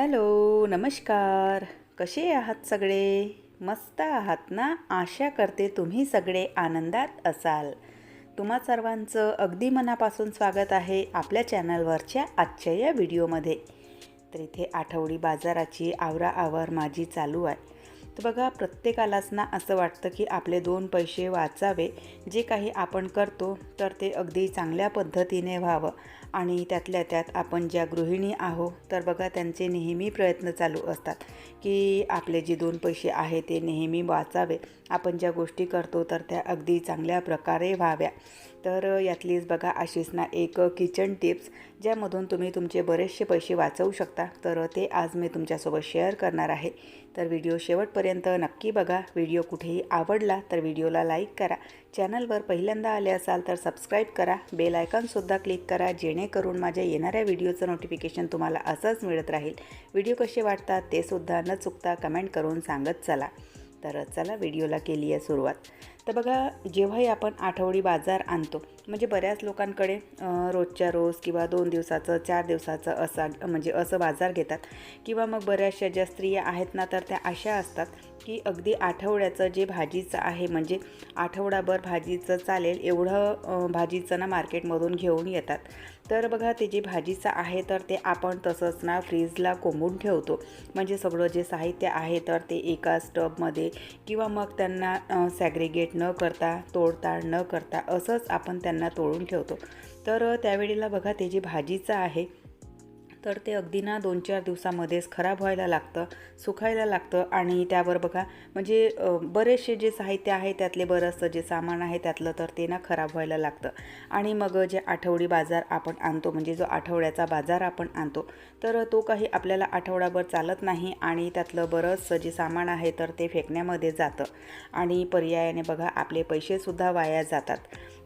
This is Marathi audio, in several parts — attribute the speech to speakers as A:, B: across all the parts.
A: हॅलो नमस्कार. कसे आहात सगळे? मस्त आहात ना? आशा करते तुम्ही सगळे आनंदात असाल. तुम्हा सर्वांचं अगदी मनापासून स्वागत आहे आपल्या चॅनलवरच्या आजच्या या व्हिडिओमध्ये. तर इथे आठवडी बाजाराची आवराआवर माझी चालू आहे. तर बघा प्रत्येकालाच ना असं वाटतं की आपले दोन पैसे वाचावे. जे काही आपण करतो तर ते अगदी चांगल्या पद्धतीने व्हावं. आणि त्यातल्या त्यात आपण ज्या गृहिणी आहो तर बघा त्यांचे नेहमी प्रयत्न चालू असतात की आपले जे दोन पैसे आहे ते नेहमी वाचावे. आपण ज्या गोष्टी करतो तर त्या अगदी चांगल्या प्रकारे व्हाव्या. तर यातलीच बघा आशिषना ना एक किचन टिप्स ज्यामधून तुम्ही तुमचे बरेचसे पैसे वाचवू शकता. तर ते आज मी तुमच्यासोबत शेअर करणार आहे. तर व्हिडिओ शेवटपर्यंत नक्की बघा. व्हिडिओ कुठेही आवडला तर व्हिडिओला लाईक करा. चॅनलवर पहिल्यांदा आले असाल तर सबस्क्राईब करा बेल आयकॉनसुद्धा क्लिक करा जेणेकरून माझ्या येणाऱ्या व्हिडिओचं नोटिफिकेशन तुम्हाला असंच मिळत राहील. व्हिडिओ कसे वाटतात ते सुद्धा न चुकता कमेंट करून सांगत चला. तर चला व्हिडिओला केली आहे सुरुवात. तर बघा जेव्हाही आपण आठवडी बाजार आणतो म्हणजे बऱ्याच लोकांकडे रोजच्या रोज किंवा दोन दिवसाचं चार दिवसाचं असा म्हणजे असं बाजार घेतात. किंवा मग बऱ्याचशा ज्या स्त्रिया आहेत ना तर त्या अशा असतात की अगदी आठवड्याचं जे भाजीचं आहे म्हणजे आठवडाभर भाजीचं चालेल एवढं भाजीचं ना मार्केटमधून घेऊन येतात. तर बघा ते जे भाजीचं आहे तर ते आपण तसंच ना फ्रीजला कोंबून ठेवतो. म्हणजे सगळं जे साहित्य आहे तर ते एका स्टबमध्ये किंवा मग त्यांना सॅग्रिगेट न करता तोडताड न करता असंच आपण त्यांना तोडून ठेवतो. तर त्यावेळेला बघा ते जे भाजीचं आहे तर ते अगदी ना दोन चार दिवसामध्येच खराब व्हायला लागतं सुखायला लागतं आणि त्यावर बघा म्हणजे बरेचसे जे साहित्य आहे त्यातले बरंचसं जे सामान आहे त्यातलं तर ते ना खराब व्हायला लागतं. आणि मग जे आठवडी बाजार आपण आणतो म्हणजे जो आठवड्याचा बाजार आपण आणतो तर तो काही आपल्याला आठवडाभर चालत नाही आणि त्यातलं बरंचसं जे सामान आहे तर ते फेकण्यामध्ये जातं. आणि पर्यायाने बघा आपले पैसेसुद्धा वाया जातात.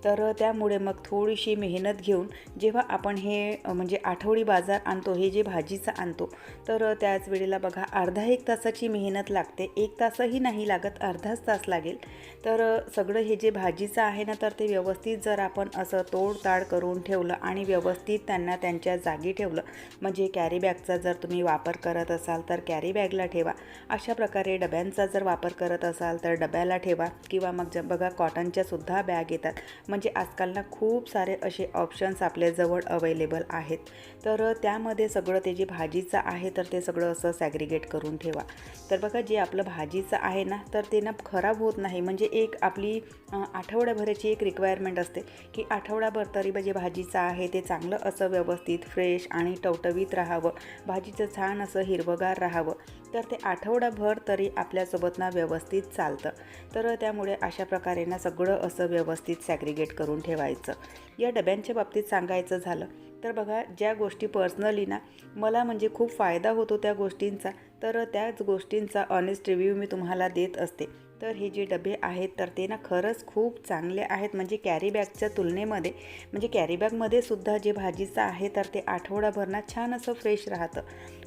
A: तर त्यामुळे मग थोडीशी मेहनत घेऊन जेव्हा आपण हे म्हणजे आठवडी बाजार आणतो हे जे भाजीचं आणतो तर त्याच वेळेला बघा अर्धा एक तासाची मेहनत लागते. एक तासही नाही लागत अर्धाच तास लागेल. तर सगळं हे जे भाजीचं आहे ना तर ते व्यवस्थित जर आपण असं तोडताड करून ठेवलं आणि व्यवस्थित त्यांना त्यांच्या जागी ठेवलं म्हणजे कॅरी बॅगचा जर तुम्ही वापर करत असाल तर कॅरी बॅगला ठेवा. अशा प्रकारे डब्यांचा जर वापर करत असाल तर डब्याला ठेवा. किंवा मग ज बघा कॉटनच्या सुद्धा बॅग येतात. म्हणजे आजकाल ना खूप सारे असे ऑप्शन्स आपल्याजवळ अवेलेबल आहेत. तर त्यामध्ये सगळं ते जे भाजीचं आहे तर ते सगळं असं सॅग्रिगेट करून ठेवा. तर बघा जे आपलं भाजीचं आहे ना तर ते ना खराब होत नाही. म्हणजे एक आपली आठवड्याभराची एक रिक्वायरमेंट असते की आठवडाभर तरी जे भाजीचं आहे ते चांगलं असं व्यवस्थित फ्रेश आणि टवटवीत राहावं. भाजीचं छान असं हिरवगार राहावं. तर ते आठवडाभर तरी आपल्यासोबत ना व्यवस्थित चालतं. तर त्यामुळे अशा प्रकारे ना सगळं असं व्यवस्थित सॅग्रिगेट करून ठेवायचं. या डब्यांच्या बाबतीत सांगायचं झालं तर बघा ज्या गोष्टी पर्सनली ना मला म्हणजे खूप फायदा होतो त्या गोष्टींचा. तर त्याच गोष्टींचा ऑनेस्ट रिव्ह्यू मी तुम्हाला देत असते. तर हे जे डबे आहेत तर ते ना खरंच खूप चांगले आहेत. म्हणजे कॅरीबॅगच्या तुलनेमध्ये म्हणजे कॅरीबॅगमध्ये सुद्धा जे भाजीचं आहे तर ते आठवडाभर ना छान असं फ्रेश राहतं.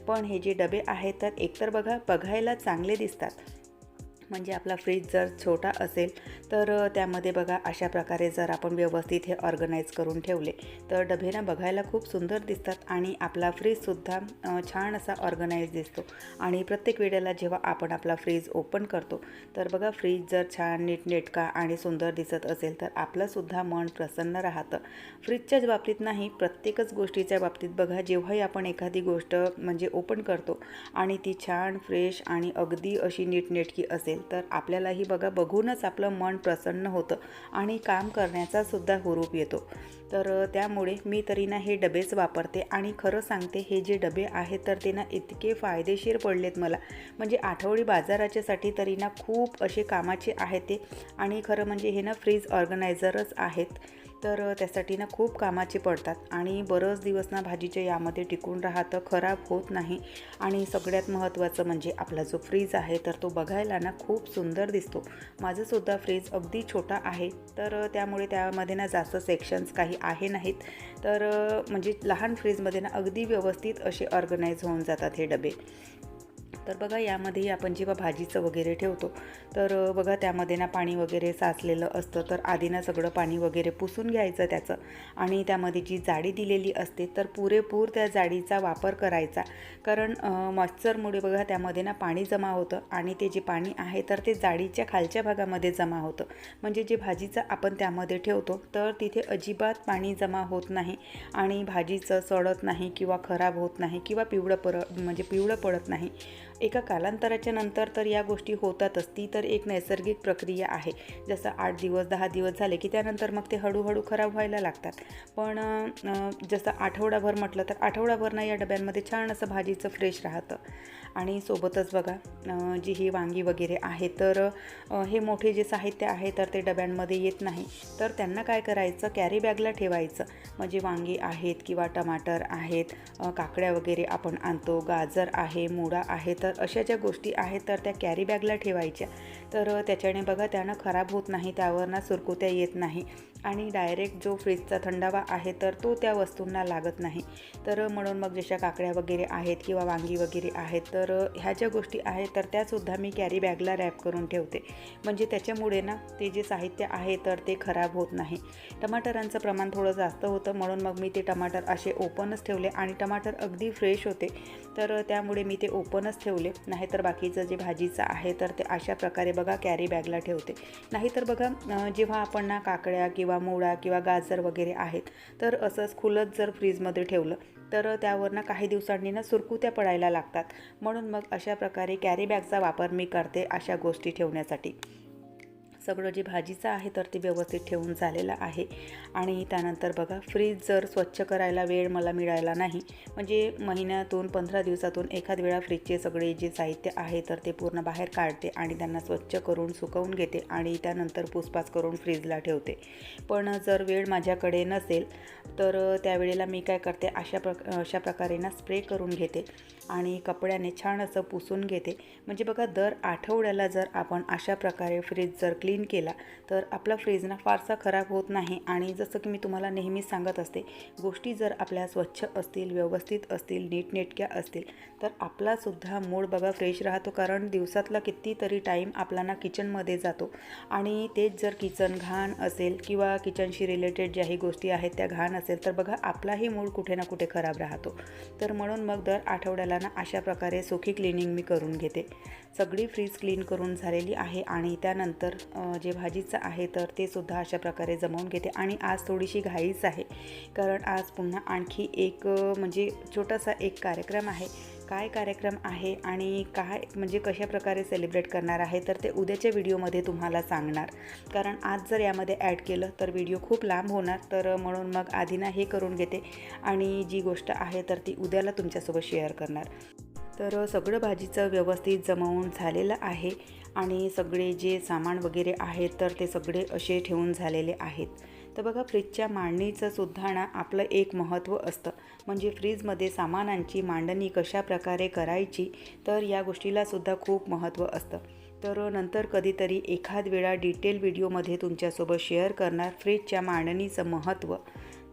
A: पण हे जे डबे आहेत तर एकतर बघा बघायला चांगले दिसतात. म्हणजे आपला फ्रीज जर छोटा असेल तर त्यामध्ये बघा अशा प्रकारे जर आपण व्यवस्थित हे ऑर्गनाईज करून ठेवले तर डबे ना बघायला खूप सुंदर दिसतात आणि आपला फ्रीजसुद्धा छान असा ऑर्गनाईज दिसतो. आणि प्रत्येक वेळेला जेव्हा आपण आपला फ्रीज ओपन करतो तर बघा फ्रीज जर छान नीटनेटका आणि सुंदर दिसत असेल तर आपलंसुद्धा मन प्रसन्न राहतं. फ्रीजच्याच बाबतीत नाही प्रत्येकच गोष्टीच्या बाबतीत बघा जेव्हाही आपण एखादी गोष्ट म्हणजे ओपन करतो आणि ती छान फ्रेश आणि अगदी अशी नीटनेटकी असेल तर आपल्यालाही बघा बघूनच आपलं मन प्रसन्न होतं आणि काम करण्याचा सुद्धा हुरूप येतो. तर त्यामुळे मी तरी ना हे डबेच वापरते आणि खरं सांगते हे जे डबे आहेत तर ते ना इतके फायदेशीर पडलेत मला. म्हणजे आठवडी बाजाराच्यासाठी तरी ना खूप असे कामाचे आहेत ते आणि खरं म्हणजे हे ना फ्रीज ऑर्गनायझरच आहेत. तर त्यासाठी ना खूप कामाचे पडतात आणि बरंच दिवस ना भाजीच्या यामध्ये टिकून राहतं खराब होत नाही. आणि सगळ्यात महत्त्वाचं म्हणजे आपला जो फ्रीज आहे तर तो बघायला ना खूप सुंदर दिसतो. माझंसुद्धा फ्रीज अगदी छोटा आहे तर त्यामुळे त्यामध्ये ना जास्त सेक्शन्स काही आहे नाहीत. तर म्हणजे लहान फ्रीजमध्ये ना अगदी व्यवस्थित असे ऑर्गनाईज होऊन जातात हे डबे. तर बघा यामध्ये आपण जेव्हा भाजीचं वगैरे ठेवतो तर बघा त्यामध्ये ना पाणी वगैरे साचलेलं असतं. तर आधी ना सगळं पाणी वगैरे पुसून घ्यायचं त्याचं आणि त्यामध्ये जी जाडी दिलेली असते तर पुरेपूर त्या जाडीचा वापर करायचा. कारण मॉइश्चरमुळे बघा त्यामध्ये ना पाणी जमा होतं आणि ते जे पाणी आहे तर ते जाडीच्या खालच्या भागामध्ये जमा होतं. म्हणजे जे भाजीचं आपण त्यामध्ये ठेवतो तर तिथे अजिबात पाणी जमा होत नाही आणि भाजीचं सडत नाही किंवा खराब होत नाही किंवा पिवळं पर म्हणजे पिवळं पडत नाही. एका कालांतराच्या नंतर तर या गोष्टी होतातच ती तर एक नैसर्गिक प्रक्रिया आहे. जसं आठ दिवस दहा दिवस झाले की त्यानंतर मग ते हळूहळू खराब व्हायला लागतात. पण जसं आठवडाभर म्हटलं तर आठवडाभर ना या डब्यांमध्ये छान असं भाजीचं फ्रेश राहतं. आणि सोबतच बघा जी ही वांगी वगैरे आहे तर हे मोठे जे साहित्य आहे तर ते डब्यांमध्ये येत नाही. तर त्यांना काय करायचं? कॅरी बॅगला ठेवायचं. म्हणजे वांगी आहेत किंवा टमाटर आहेत काकड्या वगैरे आपण आणतो गाजर आहे मुळा आहे तर अशा ज्या गोष्टी आहेत तर त्या कॅरी बॅगला ठेवायच्या. तर त्याच्याने बघा त्यानं खराब होत नाही त्यावर ना सुरकुत्या येत नाही. आणि डायरेक्ट जो फ्रीजचा थंडावा आहे तर तो त्या वस्तूंना लागत नाही. तर म्हणून मग जशा काकड्या वगैरे आहेत किंवा वांगी वगैरे आहेत तर ह्या ज्या गोष्टी आहेत तर त्यासुद्धा मी कॅरी बॅगला रॅप करून ठेवते. म्हणजे त्याच्यामुळे ना ते जे साहित्य आहे तर ते खराब होत नाही. टमाटरांचं प्रमाण थोडं जास्त होतं म्हणून मग मी ते टमाटर असे ओपनच ठेवले. आणि टमाटर अगदी फ्रेश होते तर त्यामुळे मी ते ओपनच ठेवले. नाहीतर बाकीचं जे भाजीचं आहे तर ते अशा प्रकारे बघा कॅरी बॅगला ठेवते. नाहीतर बघा जेव्हा आपण ना काकड्या किंवा मुळा किंवा गाजर वगैरे आहेत तर असंच खुलत जर फ्रीजमध्ये ठेवलं तर त्यावर ना काही दिवसांनी ना सुरकुत्या पडायला लागतात. म्हणून मग अशा प्रकारे कॅरी बॅगचा वापर मी करते अशा गोष्टी ठेवण्यासाठी. सगळं जे भाजीचं आहे तर ते व्यवस्थित ठेवून झालेलं आहे. आणि त्यानंतर बघा फ्रीज जर स्वच्छ करायला वेळ मला मिळायला नाही म्हणजे महिन्यातून पंधरा दिवसातून एखाद वेळा फ्रीजचे सगळे जे साहित्य आहे तर ते पूर्ण बाहेर काढते आणि त्यांना स्वच्छ करून सुकवून घेते आणि त्यानंतर पुसपास करून फ्रीजला ठेवते. पण जर वेळ माझ्याकडे नसेल तर त्यावेळेला मी काय करते अशा प्र अशा प्रकारे ना स्प्रे करून घेते. आणि कपड्याने छान असं पुसून घेते. म्हणजे बघा दर आठवड्याला जर आपण अशा प्रकारे फ्रीज जर क्लीन केला तर आपला फ्रीज ना फारसा खराब होत नाही. आणि जसं की मी तुम्हाला नेहमीच सांगत असते गोष्टी जर आपल्या स्वच्छ असतील व्यवस्थित असतील नीटनेटक्या असतील तर आपलासुद्धा मूड बघा फ्रेश राहतो. कारण दिवसातला कितीतरी टाईम आपला ना किचनमध्ये जातो. आणि तेच जर किचन घाण असेल किंवा किचनशी रिलेटेड ज्याही गोष्टी आहेत त्या घाण असेल तर बघा आपलाही मूड कुठे ना कुठे खराब राहतो. तर म्हणून मग दर आठवड्याला ना अशा प्रकारे सुखी क्लिनिंग मी करून घेते. सगळी फ्रीज क्लीन करून झालेली आहे आणि त्यानंतर जे भाजीचं आहे तर ते सुद्धा अशा प्रकारे जमवून घेते. आणि आज थोडीशी घाईच आहे. कारण आज पुन्हा आणखी एक म्हणजे छोटासा एक कार्यक्रम आहे. काय कार्यक्रम आहे आणि काय म्हणजे कशा प्रकारे सेलिब्रेट करणार आहे तर ते उद्याच्या व्हिडिओमध्ये तुम्हाला सांगणार. कारण आज जर यामध्ये ॲड केलं तर व्हिडिओ खूप लांब होणार. तर म्हणून मग आधी ना हे करून घेते आणि जी गोष्ट आहे तर ती उद्याला तुमच्यासोबत शेअर करणार. तर सगळं भाजीचं व्यवस्थित जमवून झालेलं आहे आणि सगळे जे सामान वगैरे आहेत तर ते सगळे असे ठेवून झालेले आहेत. तर बघा फ्रीजच्या मांडणीचं सुद्धा ना आपलं एक महत्त्व असतं. म्हणजे फ्रीजमध्ये सामानांची मांडणी कशा प्रकारे करायची तर या गोष्टीला सुद्धा खूप महत्त्व असतं. तर नंतर कधीतरी एखाद वेळा डिटेल व्हिडिओमध्ये तुमच्यासोबत शेअर करणार फ्रीजच्या मांडणीचं महत्त्व.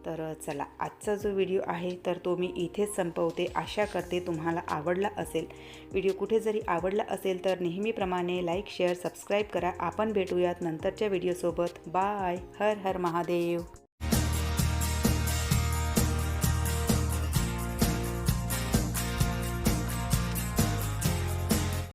A: तर चला आजचा जो व्हिडिओ आहे तर तो मी इथेच संपवते. आशा करते तुम्हाला आवडला असेल. व्हिडिओ कुठे जरी आवडला असेल तर नेहमीप्रमाणे लाईक शेअर सबस्क्राईब करा. आपण भेटूयात नंतरच्या व्हिडिओसोबत. बाय. हर हर महादेव.